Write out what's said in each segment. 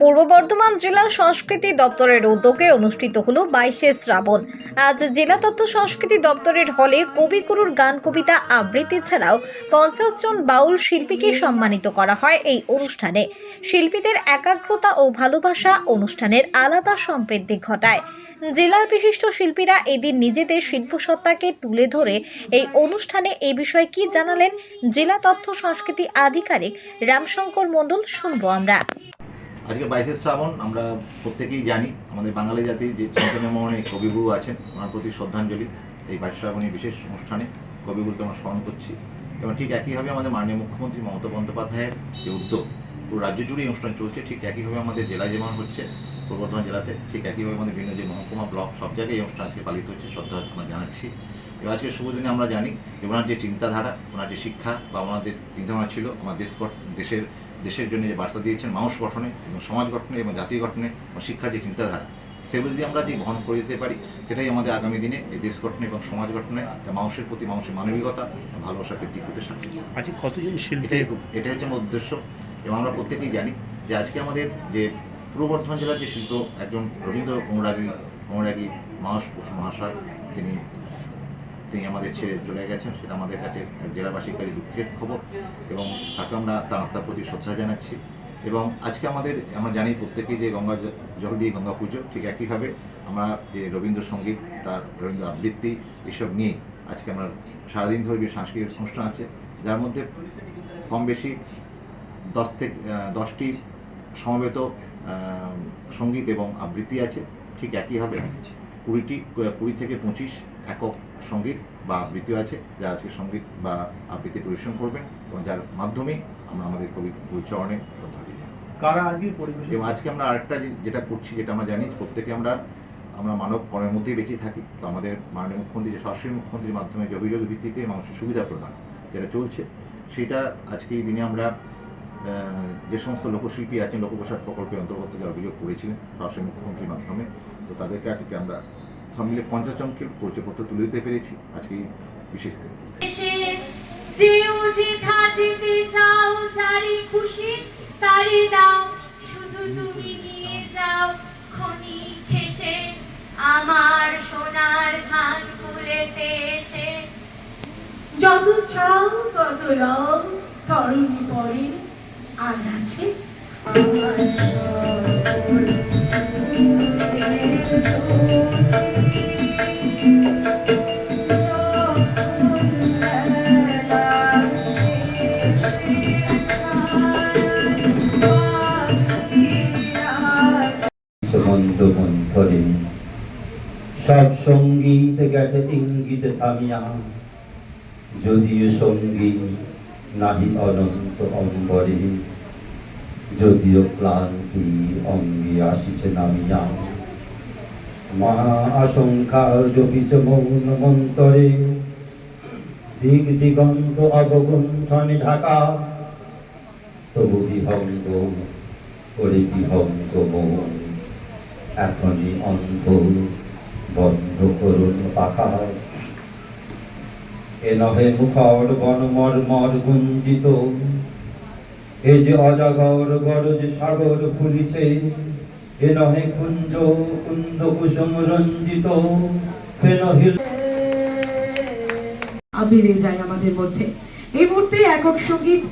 পূর্ব বর্ধমান জেলার সংস্কৃতি দপ্তরের উদ্যোগে অনুষ্ঠিত হল বাইশে শ্রাবণ। আজ জেলা তথ্য সংস্কৃতি দপ্তরের হলে কবিগুরুর গান কবিতা আবৃত্তি ছাড়াও পঞ্চাশ জন বাউল শিল্পীকে সম্মানিত করা হয় এই অনুষ্ঠানে। শিল্পীদের একাগ্রতা ও ভালোবাসা অনুষ্ঠানের আলাদা সমৃদ্ধি ঘটায়। জেলার বিশিষ্ট শিল্পীরা এদিন নিজেদের শিল্পসত্তাকে তুলে ধরে এই অনুষ্ঠানে এই বিষয়ে কি জানালেন জেলা তথ্য সংস্কৃতি আধিকারিক রামশঙ্কর মণ্ডল শুনব আমরা। আজকে বাইশে শ্রাবণ, আমরা প্রত্যেকেই জানি, আমাদের বাঙালি জাতির যে চৈতন্য মোহনে কবিগুরু আছেন, ওনার প্রতি শ্রদ্ধাঞ্জলি এই বাইশ শ্রাবণী বিশেষ অনুষ্ঠানে কবিগুরুকে আমরা স্মরণ করছি। এবং ঠিক একইভাবে আমাদের মাননীয় মুখ্যমন্ত্রী মমতা বন্দ্যোপাধ্যায়ের যে উদ্যোগ, পুরো রাজ্য জুড়ে অনুষ্ঠান চলছে, ঠিক একইভাবে আমাদের জেলায় যেমন হচ্ছে পূর্ব বর্ধমান জেলাতে ঠিক একইভাবে আমাদের বিভিন্ন যে মহকুমা, ব্লক, সব জায়গায় এই অনুষ্ঠান আজকে পালিত হচ্ছে, শ্রদ্ধা আমরা জানাচ্ছি। এবং আজকে শুভ দিনে আমরা জানি যে ওনার যে চিন্তাধারা, ওনার যে শিক্ষা বা ওনার যে চিন্তাভাবনা ছিল, আমার দেশ দেশের দেশের জন্য যে বার্তা দিয়েছেন মানুষ গঠনে এবং সমাজ গঠনে এবং জাতি গঠনে এবং শিক্ষার যে চিন্তাধারা সেগুলো যদি আমরা যে বহন করে যেতে পারি সেটাই আমাদের আগামী দিনে এই দেশ গঠনে এবং সমাজ গঠনে মানুষের প্রতি মানুষের মানবিকতা ভালোবাসা বৃদ্ধি করতে সাহায্য। আজকে কতজন শিল্পী এটাই এটাই হচ্ছে আমার উদ্দেশ্য এবং আমরা প্রত্যেকেই জানি যে আজকে আমাদের যে পূর্ব বর্ধমান জেলার যে শিল্প একজন রবীন্দ্র অনুরাগী অনুরাগী মানুষ মহাশয় তিনি তিনি আমাদের ছেড়ে চলে গেছেন, সেটা আমাদের কাছে জেলাবাসীর কাছে দুঃখের খবর এবং তাকে আমরা তার আত্মার প্রতি শ্রদ্ধা জানাচ্ছি। এবং আজকে আমাদের, আমরা জানি প্রত্যেকেই যে গঙ্গা জল দিয়ে গঙ্গা পুজো, ঠিক একইভাবে আমরা যে রবীন্দ্রসঙ্গীত, তার রবীন্দ্র আবৃত্তি এসব নিয়ে আজকে আমরা সারাদিন ধরে যে সাংস্কৃতিক অনুষ্ঠান আছে, যার মধ্যে কম বেশি দশ থেকে দশটি সমবেত সংগীত এবং আবৃত্তি আছে, ঠিক একইভাবে কুড়িটি, কুড়ি থেকে পঁচিশ একক সংগীত বা আবৃত্তি আছে যারা আজকে সংগীত বা আবৃত্তি পরিবেশন করবেন এবং যার মাধ্যমে আমরা আমাদের কবি উচ্চারণে শ্রদ্ধা দিই। কারা আজকে পরিবেশ এবং আজকে আমরা আরেকটা যেটা করছি যেটা আমরা জানি প্রত্যেকে আমরা আমরা মানব কর্মের মধ্যেই বেঁচে থাকি। তো আমাদের মাননীয় মুখ্যমন্ত্রী যে সরাসরি মুখ্যমন্ত্রীর মাধ্যমে যে অভিযোগ ভিত্তিতে মানুষের সুবিধা প্রদান যেটা চলছে সেটা আজকে এই দিনে আমরা যে সমস্ত লোকশিল্পী আছেন লোকপ্রসাদ প্রকল্পের অন্তর্গত যারা অভিযোগ করেছিলেন সরাসরি মুখ্যমন্ত্রীর মাধ্যমে তো তাদেরকে আজকে আমরা সব মিলে পঞ্চাশ জনকে পরিচয়পত্র তুলে দিতে পেরেছি। আজকে বিশেষ দিনে। যেও যেথা যেতে চাও চারি খুশি তারি দাও। শুধু তুমি নিয়ে যাও খনি ঘেসে আমার সোনার ধান ফুলেতে এসে। যত চাও তত লও তরুণী পরে আর আছে আমার সমন্দ মন্থরে সব সংগীত গেছে ইঙ্গিত থামিয়া। যদিও সংগীত নাহি অনন্ত অম্বরে, যদিও ক্লান্তি অঙ্গে আসিছে নামিয়া। মহা আশঙ্কা জপিছে মৌন মন্তরে দিক দিগন্ত অবগুণ্ঠনে ঢাকা তবু বিভঙ্গ করে বিভঙ্গ মন। এখনই অন্ধ, বন্ধ করুন পাখা। এ নহে মুখর বন মর্মর গুঞ্জিত। এ যে অজাগর গরজ সাগর ফুলিছে এ নহে কুঞ্জ কুন্দ কুসুম রঞ্জিত আবিরে যায় আমাদের মধ্যে। এই মুহূর্তে একক সংগীত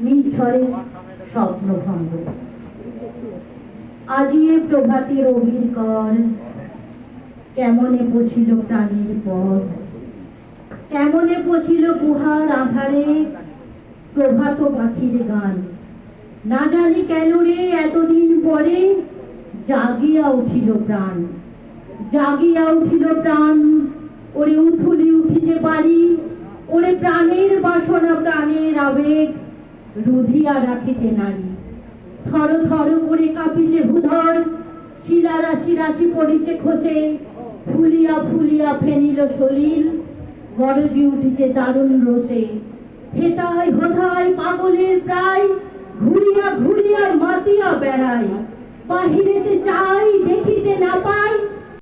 নিঝড়ে স্বপ্নভঙ্গ আজিয়ে প্রভাতের অভির কর কেমনে পছিল প্রাণীর পর কেমনে পছিল গুহার আধারে প্রভাত পাখির গান? না জানি কেন রে, এতদিন পরে জাগিয়া উঠিল প্রাণ। জাগিয়া উঠিল প্রাণ, ওরে উথুলি উঠিতে পারি, ওরে প্রাণের বাসনা, প্রাণের আবেগ রুধিয়া রাখিতে নারী। থর থর করে কাঁপিছে ভূধর শিলা রাশি রাশি পড়িছে খসে ফুলিয়া ফুলিয়া ফেনিল সলিল গরজি উঠিছে দারুণ রোষে। হেতায় হোথায় পাগলের প্রায়, ঘুরিয়া ঘুরিয়া মাতিয়া বেড়াই বাহিরেতে চাই, দেখিতে না পাই